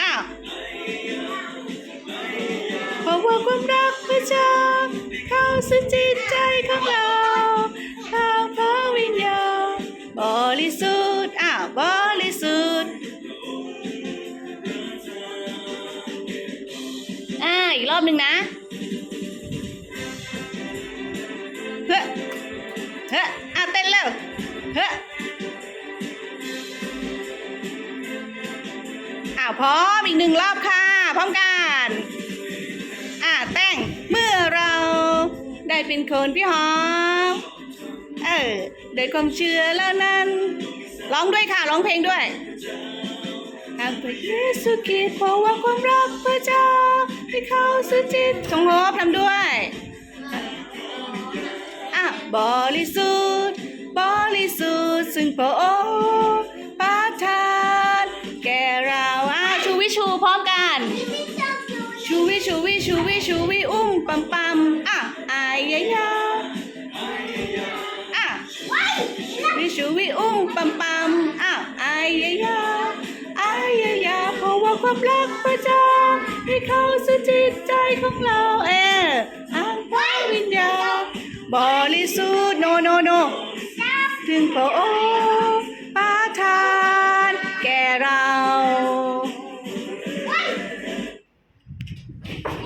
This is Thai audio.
อ้าวเพราะว่าความรักพระเจ้าเข้าสู่จิตใจของเราทางพระวิญญาณบริสุทธิ์อ้าวบริสุทธิ์อ่าอีกรอบหนึ่งนะเฮ้เฮ้าวพร้อมอีกหนึ่งรอบค่ะ พร้อมกันอะแต่งเมื่อเราได้เป็นคนพี่หอมเออด้วยความเชื่อแล้วนั้นร้องด้วยค่ะร้องเพลงด้วยทางพระเยซูคริสต์เพราะว่าความรักพระเจ้าที่เข้าสู่จิตจงโฮบทำด้วยอะบริสุทธิ์บริสุทธิ์ซึ่งพระองค์ อมกัน ชูวิชูวิชูวิชูวิอุ้มปั๊มปั๊มอะอายยยาอะวิชูวิอุ้มปั๊มปั๊มอะอายยยาอายยยาเพราะว่าความรักประจาให้เข้าสู่จิตใจของเราเอออ่างพาวิญญาบริสุทธิ์โนโนโนถึงพระองค์ประทานแก่เรา